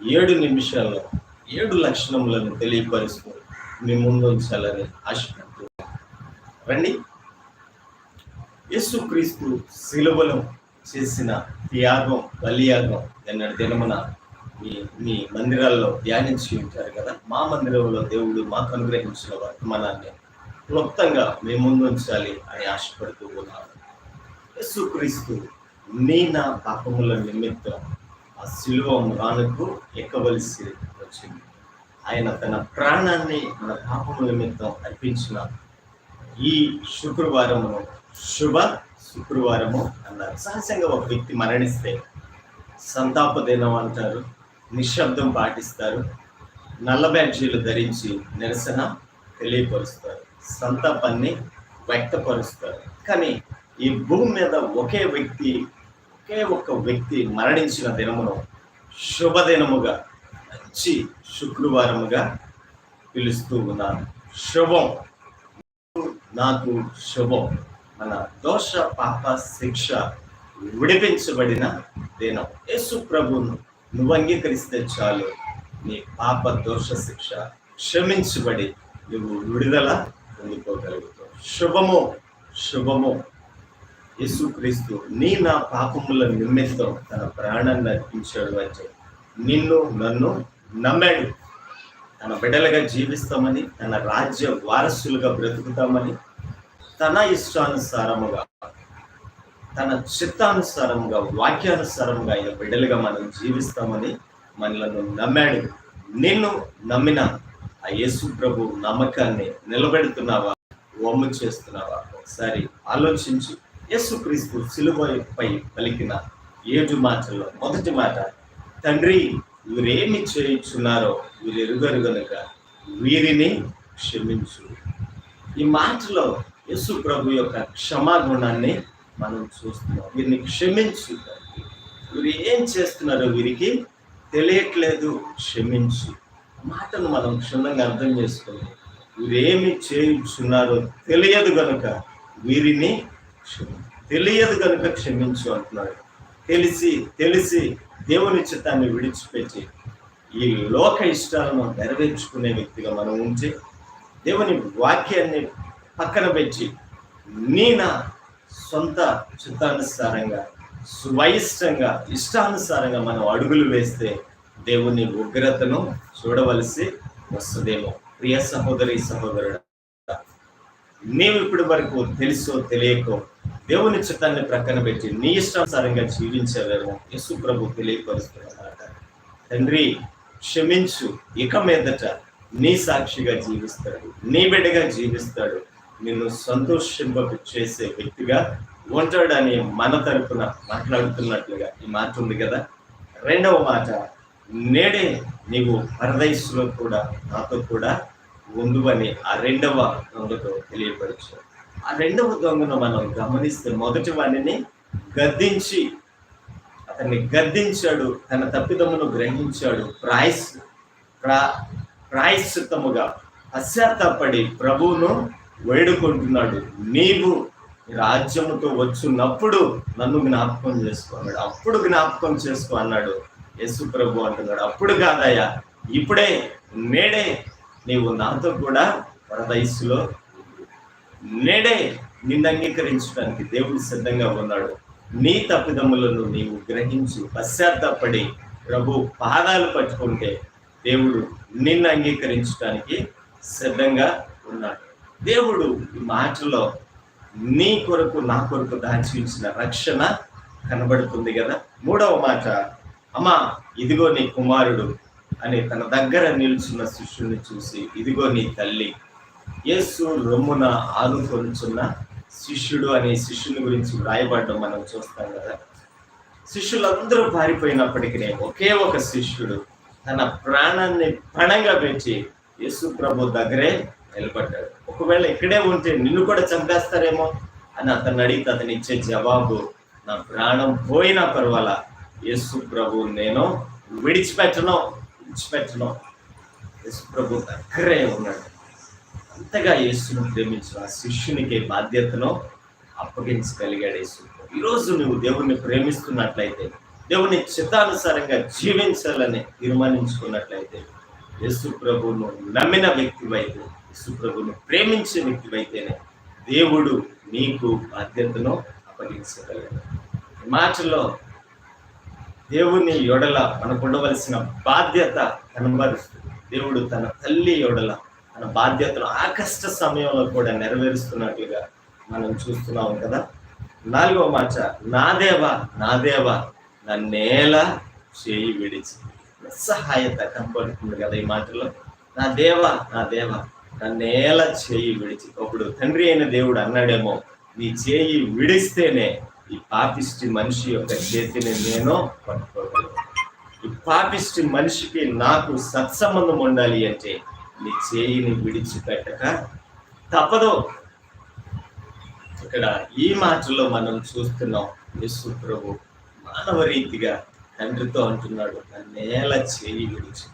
ఏడు నిమిషాల్లో ఏడు లక్షణములను తెలియపరుస్తూ మీ ముందు ఉంచాలని ఆశపడుతూ రండి. యేసుక్రీస్తు శిలువలో చేసిన త్యాగం బలియాగం నిన్నటి దినమున మీ మీ మందిరాల్లో ధ్యానించి ఉంటారు కదా? మా మందిరంలో దేవుడు మాకు అనుగ్రహించిన వర్తమానాన్ని క్లుప్తంగా మీ ముందు ఉంచాలి అని ఆశపడుతూ ఉన్నాను. యేసుక్రీస్తు నీ నా పాపముల నిమిత్తం ఆ శిలువ రానుకు ఎక్కవలసి వచ్చింది. ఆయన తన ప్రాణాన్ని మన పాపముల నిమిత్తం అర్పించిన ఈ శుక్రవారము శుభ శుక్రవారము అన్నారు. సహజంగా ఒక వ్యక్తి మరణిస్తే సంతాప దినం అంటారు నిశ్శబ్దం పాటిస్తారు నల్ల బ్యాడ్జీలు ధరించి నిరసన తెలియపరుస్తారు సంతాపాన్ని వ్యక్తపరుస్తారు. కానీ ఈ భూమి మీద ఒకే వ్యక్తి ఒకే ఒక్క వ్యక్తి మరణించిన దినమును శుభదినముగా మంచి శుక్రవారముగా పిలుస్తూ ఉన్నాను. శుభం. నాకు శుభం. మన దోష పాప శిక్ష విడిపించబడిన దినం. యేసు ప్రభువును నువ్వు అంగీకరిస్తే చాలు. నీ పాప దోష శిక్ష క్షమించబడి నువ్వు విడుదల పొందుకోగలుగుతావు. శుభము. శుభము. యేసుక్రీస్తు నీ నా పాపముల నిమిత్తం తన ప్రాణాన్ని అర్పించాడు అంటే నిన్ను నన్ను నమ్మాడు. తన బిడ్డలుగా జీవిస్తామని తన రాజ్య వారసులుగా బ్రతుకుతామని తన ఇష్టానుసారముగా తన చిత్తానుసారముగా వాక్యానుసారముగా ఆయన బిడ్డలుగా మనం జీవిస్తామని మనలను నమ్మాడు. నిన్ను నమ్మిన ఆ యేసు ప్రభు నమ్మకాన్ని నిలబెడుతున్నావా? వమ్ము చేస్తున్నావా? ఒకసారి ఆలోచించు యేసుక్రీస్తు సిలువపై పలికిన ఏడు మాటల్లో మొదటి మాట తండ్రి వీరేమి చేయించున్నారో వీరెరుగరు గనుక వీరిని క్షమించు. ఈ మాటలో యేసు ప్రభు యొక్క క్షమాగుణాన్ని మనం చూస్తున్నాం. వీరిని క్షమించు వీరు ఏం చేస్తున్నారో వీరికి తెలియట్లేదు క్షమించు. మాటను మనం క్షుణ్ణంగా అర్థం చేసుకుని వీరేమి చేయించున్నారో తెలియదు గనుక వీరిని క్షమించు. తెలియదు కనుక క్షమించు అంటున్నాడు. తెలిసి తెలిసి దేవుని చిత్తాన్ని విడిచిపెట్టి ఈ లోక ఇష్టాలను నెరవేర్చుకునే వ్యక్తిగా మనం ఉంచి దేవుని వాక్యాన్ని పక్కన పెట్టి నీ నా సొంత చిత్తానుసారంగా స్వయిష్టంగా ఇష్టానుసారంగా మనం అడుగులు వేస్తే దేవుని ఉగ్రతను చూడవలసి వస్తుందేమో. ప్రియ సహోదరి సహోదరుడు నీవు ఇప్పటి వరకు తెలుసో తెలియకో దేవుని చిత్తాన్ని ప్రక్కన పెట్టి నీ ఇష్టానుసారంగా జీవించలేమో యశు ప్రభు తెలియపరుస్తున్నమాట తండ్రి క్షమించు. ఇక మీదట నీ సాక్షిగా జీవిస్తాడు. నీ బిడ్డగా జీవిస్తాడు. నిన్ను సంతోషింప చేసే వ్యక్తిగా ఉంటాడని మన తరపున మాట్లాడుతున్నట్లుగా ఈ మాట ఉంది కదా. రెండవ మాట నేడే నీవు పరదైసులో కూడా నాతో కూడా ఉందువని ఆ రెండవ అందుతో తెలియపరిచాడు ఆ రెండవ దొంగను మనం గమనిస్తే మొదటి వాడిని గద్దించి అతన్ని గద్దించాడు తన తప్పిదమును గ్రహించాడు. ప్రాయస్ ప్రా ప్రాయశ్చిత్తముగా పశ్చాత్తాపడి ప్రభువును వేడుకుంటున్నాడు. నీవు రాజ్యముతో వచ్చున్నప్పుడు నన్ను జ్ఞాపకం చేసుకో అన్నాడు. అప్పుడు జ్ఞాపకం చేసుకో అన్నాడు. యేసు ప్రభు అంటున్నాడు. అప్పుడు కాదయ్యా ఇప్పుడే నేడే నీవు నాతో కూడా పరదయస్సులో నేడే నిన్ను అంగీకరించడానికి దేవుడు సిద్ధంగా ఉన్నాడు. నీ తప్పిదమ్ములను నీవు గ్రహించి పశ్చాత్తాపడి ప్రభు పాదాలు పట్టుకుంటే దేవుడు నిన్ను అంగీకరించడానికి సిద్ధంగా ఉన్నాడు. దేవుడు ఈ మాటలో నీ కొరకు నా కొరకు దాచి ఉంచిన రక్షణ కనబడుతుంది కదా? మూడవ మాట అమ్మా ఇదిగో నీ కుమారుడు అని తన దగ్గర నిల్చున్న శిష్యుని చూసి ఇదిగో నీ తల్లి యేసు రొమ్మున ఆనుకొనుచున్న శిష్యుడు అనే శిష్యుని గురించి వ్రాయబడడం మనం చూస్తాం కదా. శిష్యులందరూ పారిపోయినప్పటికీ ఒకే ఒక శిష్యుడు తన ప్రాణాన్ని పణంగా పెంచి యేసు ప్రభు దగ్గరే నిలబడ్డాడు. ఒకవేళ ఇక్కడే ఉంటే నిన్ను కూడా చంపేస్తారేమో అని అతను అడిగితే అతను ఇచ్చే జవాబు నా ప్రాణం పోయినా పర్వాలా? యేసు ప్రభు నేను విడిచిపెట్టను విడిచిపెట్టను. యేసు ప్రభు దగ్గరే ఉన్నాడు. అంతగా యేసును ప్రేమించిన ఆ శిష్యునికి బాధ్యతను అప్పగించగలిగాడు యేసు. ఈరోజు నువ్వు దేవుణ్ణి ప్రేమిస్తున్నట్లయితే దేవుని చిత్తానుసారంగా జీవించాలని తీర్మానించుకున్నట్లయితే యేసు ప్రభువును నమ్మిన వ్యక్తివైతే యేసు ప్రభువును ప్రేమించే వ్యక్తివైతేనే దేవుడు నీకు బాధ్యతను అప్పగించగలడు మాటలో దేవుని యొడల మనకు ఉండవలసిన బాధ్యత కనబరుస్తుంది. దేవుడు తన తల్లి యొడల తన బాధ్యతను ఆ కష్ట సమయంలో కూడా నెరవేరుస్తున్నట్లుగా మనం చూస్తున్నాం కదా. నాలుగవ మాట నా దేవా నా దేవా నా నేల చేయి విడిచి. నిస్సహాయత కనపడుతుంది కదా ఈ మాటలో. నా దేవా నా దేవా నా నేల చేయి విడిచి. అప్పుడు తండ్రి అయిన దేవుడు అన్నాడేమో నీ చేయి విడిస్తేనే ఈ పాపిష్టి మనిషి యొక్క చేతిని నేను పట్టుకోగలను. ఈ పాపిష్టి మనిషికి నాకు సత్సంబంధం ఉండాలి అంటే నీ చేయిని విడిచిపెట్టక తప్పదు. ఇక్కడ ఈ మాటలో మనం చూస్తున్నాం యేసు ప్రభు మానవ రీతిగా తండ్రితో అంటున్నాడు నేల చేయి విడిచి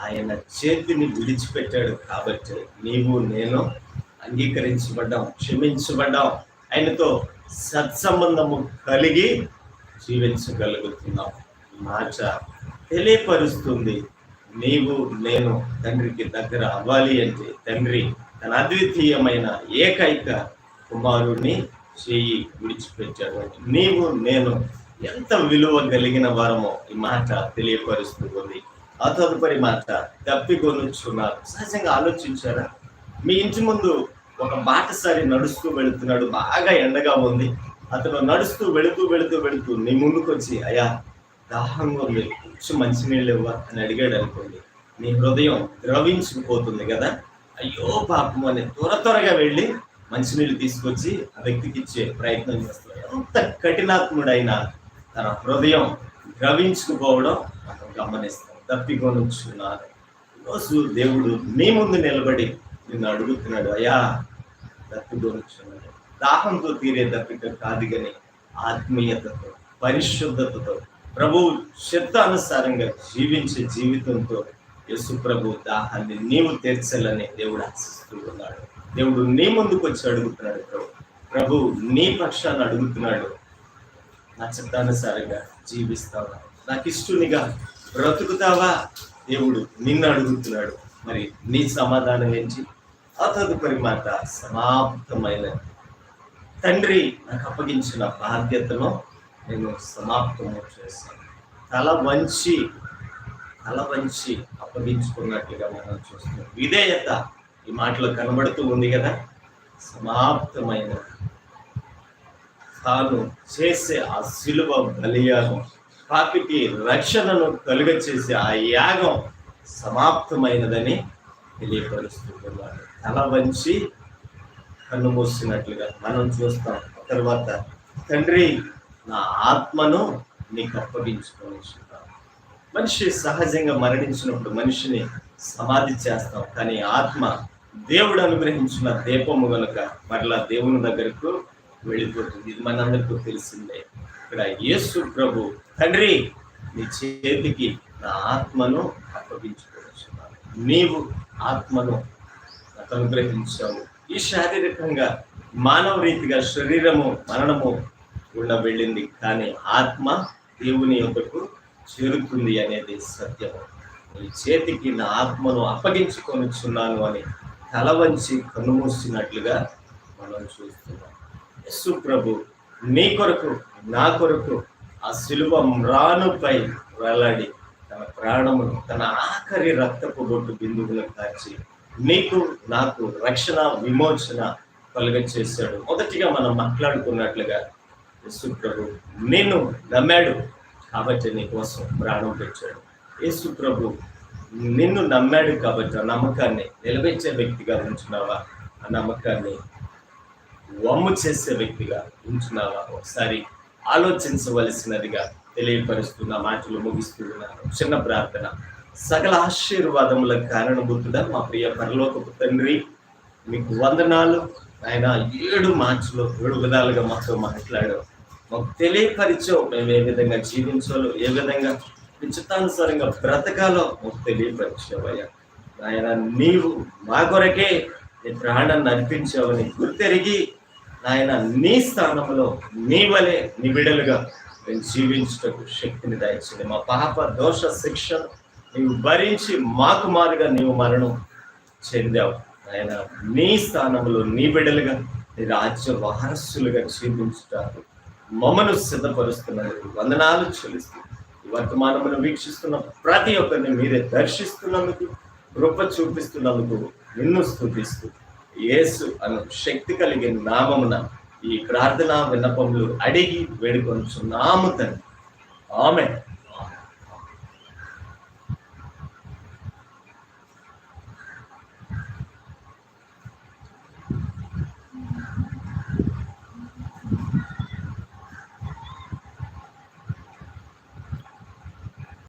ఆయన చేతిని విడిచిపెట్టాడు కాబట్టి నీవు నేను అంగీకరించబడ్డాం క్షమించబడ్డాం. ఆయనతో సత్సంబంధము కలిగి జీవించగలుగుతున్నాం. మాట తెలియపరుస్తుంది నీవు నేను తండ్రికి దగ్గర అవ్వాలి అంటే తండ్రి తన అద్వితీయమైన ఏకైక కుమారుణ్ణి చేయి విడిచిపెట్టాడు నీవు నేను ఎంత విలువ కలిగిన వారమో ఈ మాట తెలియపరుస్తుంది. ఆ తదుపరి మాట తప్పికొనుచున్నారు. సహజంగా ఆలోచించారా? మీ ఇంటి ముందు ఒక బాటసారి నడుస్తూ వెళుతున్నాడు. బాగా ఎండగా ఉంది. అతను నడుస్తూ వెళుతూ వెళుతూ వెళుతూ నీ ముందుకొచ్చి అయ్యా దాహంగా ఉంది కొంచెం మంచినీళ్ళు ఇవ్వ అని అడిగాడు అనుకోండి. నీ హృదయం ద్రవించుకుపోతుంది కదా? అయ్యో పాపం అని త్వర త్వరగా వెళ్ళి మంచినీళ్ళు తీసుకొచ్చి ఆ వ్యక్తికి ఇచ్చే ప్రయత్నం చేస్తాడు. ఎంత కఠినాత్ముడైనా తన హృదయం ద్రవించుకుపోవడం మనం గమనిస్తాం. తప్పికొనుచున్నారు ఈరోజు దేవుడు నీ ముందు నిలబడి నిన్ను అడుగుతున్నాడు అయ్యా తప్పికొనుచున్నాడు దాహంతో తీరే తప్పిక కాదు కానీ ఆత్మీయతతో పరిశుద్ధతతో ప్రభు శబ్దానుసారంగా జీవించే జీవితంతో యేసు ప్రభు దాహాన్ని నీవు తీర్చాలని దేవుడు ఆశిస్తూ ఉన్నాడు దేవుడు నీ ముందుకు వచ్చి అడుగుతున్నాడు ప్రభు. ప్రభు నీ పక్షాన్ని అడుగుతున్నాడు. నా చిత్తానుసారంగా జీవిస్తావా? నాకు ఇష్టునిగా బ్రతుకుతావా? దేవుడు నిన్ను అడుగుతున్నాడు. మరి నీ సమాధానం ఏంటి? ఆ తదుపరి మాట సమాప్తమైన తండ్రి నాకు అప్పగించిన బాధ్యతను నేను సమాప్తము చేశాను. తల వంచి తల వంచి అప్పగించుకున్నట్లుగా మనం చూస్తున్నాం. విధేయత ఈ మాటలో కనబడుతూ ఉంది కదా? సమాప్తమైన తాను చేసే ఆ శిలువ బలియాగం పాపికి రక్షణను కలుగ చేసే ఆ యాగం సమాప్తమైనదని తెలియపరుస్తున్నారు. తల వంచి కన్ను మూసినట్లుగా మనం చూస్తాం. తర్వాత తండ్రి నా ఆత్మను నీకు అప్పగించుకొని మనిషి సహజంగా మరణించినప్పుడు మనిషిని సమాధి చేస్తాం. కానీ ఆత్మ దేవుడు అనుగ్రహించిన దీపము గనుక మరలా దేవుని దగ్గరకు వెళ్ళిపోతుంది. ఇది మనందరికీ తెలిసిందే. ఇక్కడ యేసు ప్రభు తండ్రి నీ చేతికి నా ఆత్మను అప్పగించుకోవచ్చున్నాను నీవు ఆత్మను నాకు అనుగ్రహించావు. ఈ శారీరకంగా మానవ రీతిగా శరీరము మరణము గుండా వెళ్ళింది కానీ ఆత్మ దేవుని యొక్కకు చేరుతుంది అనేది సత్యము. నీ చేతికి నా ఆత్మను అప్పగించుకొనిచున్నాను అని తల వంచి కన్నుమూసినట్లుగా మనం చూస్తున్నాం. యస్సు ప్రభు నీ కొరకు నా కొరకు ఆ శిలువ మ్రానుపై వేలాడి తన ప్రాణమును తన ఆఖరి రక్తపు బొట్టు బిందువులను కాచి నీకు నాకు రక్షణ విమోచన కలుగ చేశాడు మొదటిగా మనం మాట్లాడుకున్నట్లుగా యేసు ప్రభు నిన్ను నమ్మాడు కాబట్టి నీ కోసం ప్రాణం పెట్టాడు యేసు ప్రభు నిన్ను నమ్మాడు కాబట్టి ఆ నమ్మకాన్ని నిలబెచ్చే వ్యక్తిగా ఉంచున్నావా? ఆ నమ్మకాన్ని వమ్ము చేసే వ్యక్తిగా ఉంచున్నావా? ఒకసారి ఆలోచించవలసినదిగా తెలియపరుస్తున్న మాటలు ముగిస్తున్నాను. చిన్న ప్రార్థన. సకల ఆశీర్వాదముల కారణభూతుడా మా ప్రియ పరలోకపు తండ్రి మీకు వందనాలు. ఆయన ఏడు మార్చిలో ఏడు విధాలుగా మాతో మాట్లాడారు. మాకు తెలియపరిచో మేము ఏ విధంగా జీవించాలో ఏ విధంగా నిశ్చితానుసారంగా బ్రతకాలో మాకు తెలియపరిచేవయ్యా. ఆయన నీవు మా కొరకే నీ ప్రాణాన్ని అర్పించావని గుర్తెరిగి నాయన నీ స్థానంలో నీ వలె నీ మేము జీవించుటకు శక్తిని దయచేది మా పాప దోష శిక్ష నీవు భరించి మాకు మారుగా నీవు మరణం చెందావు. ఆయన నీ స్థానంలో నీ బిడలుగా నీ రాజ్య వారసులుగా జీవించుటారు మమ్మను సిద్ధపరుస్తున్నందుకు వందనాలు చెల్లిస్తూ ఈ వర్తమానమును వీక్షిస్తున్న ప్రతి ఒక్కరిని మీరే దర్శిస్తున్నందుకు కృప చూపిస్తున్నందుకు నిన్ను స్థుతిస్తూ యేసు అను శక్తి కలిగిన నామమున ఈ ప్రార్థనా విన్నపములు అడిగి వేడుకొంచున్నాము తను ఆమె